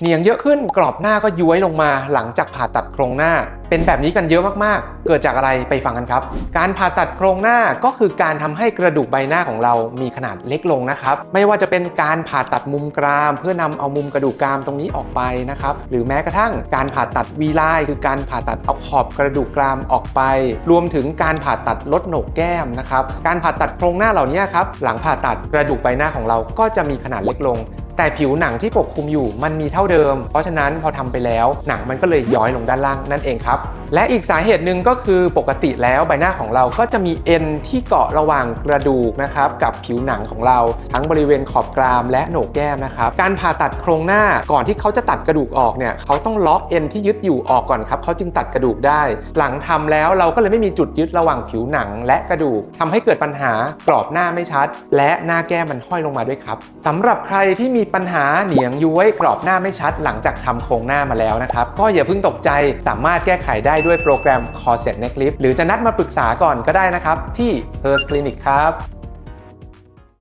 เหนียงเยอะขึ้นกรอบหน้าก็ย้วยลงมาหลังจากผ่าตัดโครงหน้า เป็นแบบนี้กันเยอะมากๆ เกิดจากอะไรไปฟังกันครับ การผ่าตัดโครงหน้าก็คือการทำให้กระดูกใบหน้าของเรามีขนาดเล็กลงนะครับ ไม่ว่าจะเป็นการผ่าตัดมุมกราม เพื่อนำเอามุมกระดูกกรามตรงนี้ออกไปนะครับ หรือแม้กระทั่งการผ่าตัดวีไลคือการผ่าตัดเอาขอบกระดูกกรามออกไป รวมถึงการผ่าตัดลดโหนกแก้มนะครับ การผ่าตัดโครงหน้าเหล่านี้ครับหลังผ่าตัดกระดูกใบหน้าของเราก็จะมีขนาดเล็กลง แต่ผิวหนังที่ปกคลุมอยู่มันมีเท่าเดิม เพราะฉะนั้นพอทำไปแล้วหนังมันก็เลยย้อยลงด้านล่างนั่นเองครับ และอีกสาเหตุหนึ่งก็คือปกติแล้วใบหน้าของเราก็จะมีเอ็นที่เกาะระหว่างกระดูกนะครับกับผิวหนังของเราทั้งบริเวณขอบกรามและโหนกแก้มนะครับการผ่าตัดโครงหน้าก่อนที่เขาจะตัดกระดูกออกเนี่ยเขาต้องเลาะเอ็นที่ยึดอยู่ออกก่อนครับเขาจึงตัดกระดูกได้ หลังทำแล้วเราก็เลยไม่มีจุดยึดระหว่างผิวหนังและกระดูกทำให้เกิดปัญหากรอบหน้าไม่ชัด และหน้าแก้มมันห้อยลงมาด้วยครับสำหรับใครที่มีปัญหาเหนียงย้วยกรอบหน้าไม่ชัด หลังจากทำโครงหน้ามาแล้วนะครับก็อย่าเพิ่งตกใจสามารถแก้ไขได้ด้วยโปรแกรม c o r s e t Neck Lift หรือจะนัดมาปรึกษาก่อนก็ได้นะครับ ที่ h e r s Clinic ครับ